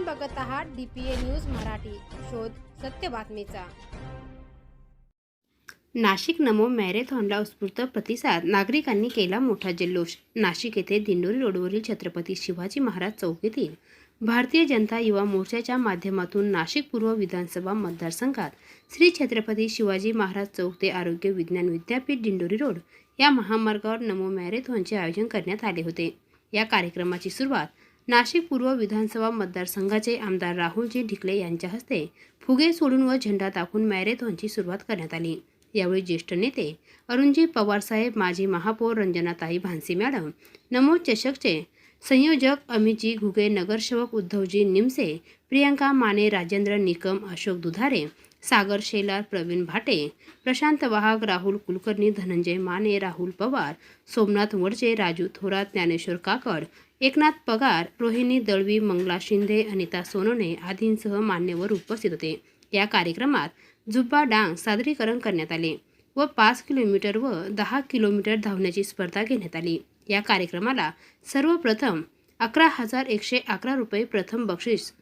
आपण बघत आहात डीपीए न्यूज मराठी. शोध सत्य बातमीचा. नाशिक नमो मॅरेथॉनला उत्स्फूर्त प्रतिसाद. नागरिकांनी केला मोठा जल्लोष. नाशिक येथे दिंडोरी रोडवरील छत्रपती शिवाजी महाराज चौक येथील भारतीय जनता युवा मोर्चाच्या माध्यमातून नाशिक पूर्व विधानसभा मतदारसंघात श्री छत्रपती शिवाजी महाराज चौक ते आरोग्य विज्ञान विद्यापीठ दिंडोरी रोड या महामार्गावर नमो मॅरेथॉनचे आयोजन करण्यात आले होते. या कार्यक्रमाची सुरुवात नाशिक पूर्व विधानसभा मतदारसंघाचे आमदार राहुलजी ढिकले यांच्या हस्ते फुगे सोडून व झेंडा दाखवून मॅरेथॉनची सुरुवात करण्यात आली. यावेळी ज्येष्ठ नेते अरुणजी पवारसाहेब माजी महापौर रंजनाताई भानसी मॅडम नमो चषकचे संयोजक अमितजी घुगे नगरसेवक उद्धवजी निमसे प्रियंका माने राजेंद्र निकम अशोक दुधारे सागर शेलार प्रवीण भाटे प्रशांत वाहक राहुल कुलकर्णी धनंजय माने राहुल पवार सोमनाथ वडचे राजू थोरात ज्ञानेश्वर काकड एकनाथ पगार रोहिणी दळवी मंगला शिंदे अनिता सोनोने आदींसह मान्यवर उपस्थित होते. या कार्यक्रमात जुब्बा डांग सादरीकरण करण्यात आले. व पाच किलोमीटर व दहा किलोमीटर धावण्याची स्पर्धा घेण्यात आली. या कार्यक्रमाला सर्वप्रथम अकरा हजार एकशे अकरा रुपये प्रथम बक्षीस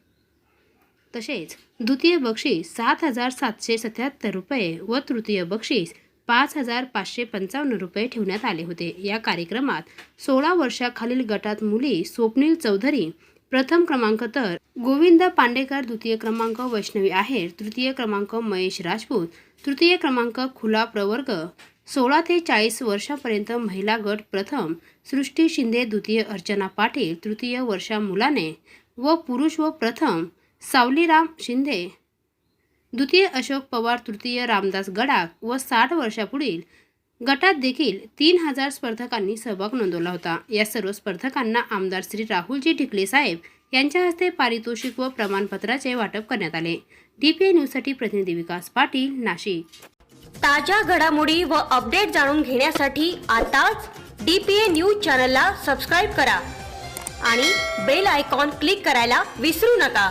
तसेच द्वितीय बक्षीस सात हजार सातशे सत्याहत्तर रुपये व तृतीय बक्षीस पाच हजार पाचशे पंचावन्न रुपये ठेवण्यात आले होते. या कार्यक्रमात सोळा वर्षाखालील गटात मुली स्वप्नील चौधरी प्रथम क्रमांक तर गोविंद पांडेकर द्वितीय क्रमांक वैष्णवी आहेर तृतीय क्रमांक महेश राजपूत तृतीय क्रमांक खुला प्रवर्ग सोळा ते चाळीस वर्षापर्यंत महिला गट प्रथम सृष्टी शिंदे द्वितीय अर्चना पाटील तृतीय वर्षा मुलाने व पुरुष व प्रथम सावलीराम शिंदे द्वितीय अशोक पवार तृतीय रामदास गडाख व साठ वर्षापुढील गटात देखील तीन हजार स्पर्धकांनी सहभाग नोंदवला होता. या सर्व स्पर्धकांना आमदार श्री राहुलजी ढिकले साहेब यांच्या हस्ते पारितोषिक व प्रमाणपत्राचे वाटप करण्यात आले. डीपीए न्यूजसाठी प्रतिनिधी विकास पाटील नाशिक. ताज्या घडामोडी व अपडेट जाणून घेण्यासाठी आताच डी पी ए न्यूज चॅनलला सबस्क्राईब करा आणि बेल आयकॉन क्लिक करायला विसरू नका.